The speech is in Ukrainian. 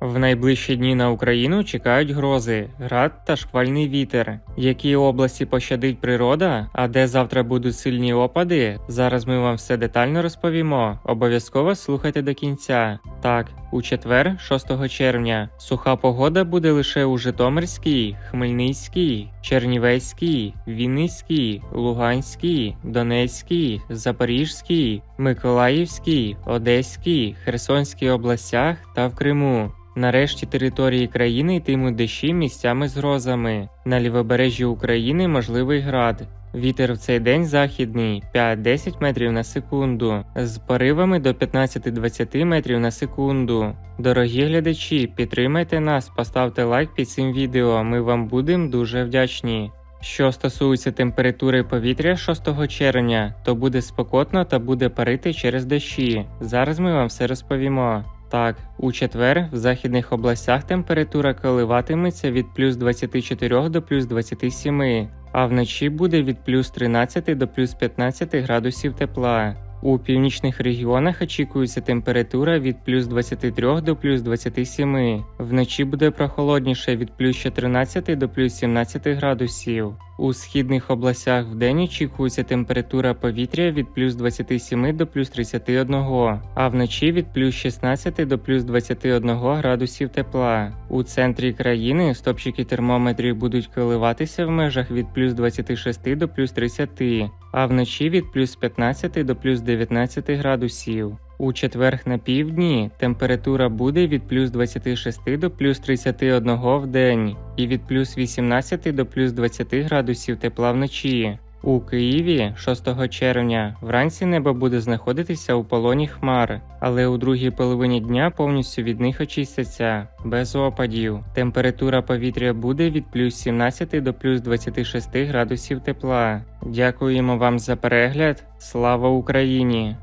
В найближчі дні на Україну чекають грози, град та шквальний вітер. Які області пощадить природа, а де завтра будуть сильні опади? Зараз ми вам все детально розповімо. Обов'язково слухайте до кінця. Так, у четвер, 6 червня, суха погода буде лише у Житомирській, Хмельницькій, Чернівецькій, Вінницькій, Луганській, Донецькій, Запорізькій, Миколаївській, Одеській, Херсонській областях та в Криму. Нарешті території країни йтимуть дощі місцями з грозами. На лівобережжі України можливий град. Вітер в цей день західний 5-10 метрів на секунду, з поривами до 15-20 метрів на секунду. Дорогі глядачі, підтримайте нас, поставте лайк під цим відео. Ми вам будемо дуже вдячні. Що стосується температури повітря 6 червня, то буде спекотно та буде парити через дощі. Зараз ми вам все розповімо. Так, у четвер в західних областях температура коливатиметься від плюс 24 до плюс 27, а вночі буде від плюс 13 до плюс 15 градусів тепла. У північних регіонах очікується температура від плюс 23 до плюс 27. Вночі буде прохолодніше від плюс 14 до плюс 17 градусів. У східних областях вдень очікується температура повітря від плюс 27 до плюс 31, а вночі від плюс 16 до плюс 21 градусів тепла. У центрі країни стопчики термометрів будуть коливатися в межах від плюс 26 до плюс 30, а вночі від плюс 15 до плюс 19 градусів. У четверг на півдні температура буде від плюс 26 до плюс 31 в день і від плюс 18 до плюс 20 градусів тепла вночі. У Києві 6 червня вранці небо буде знаходитися у полоні хмар, але у другій половині дня повністю від них очистяться без опадів. Температура повітря буде від плюс 17 до плюс 26 градусів тепла. Дякуємо вам за перегляд. Слава Україні!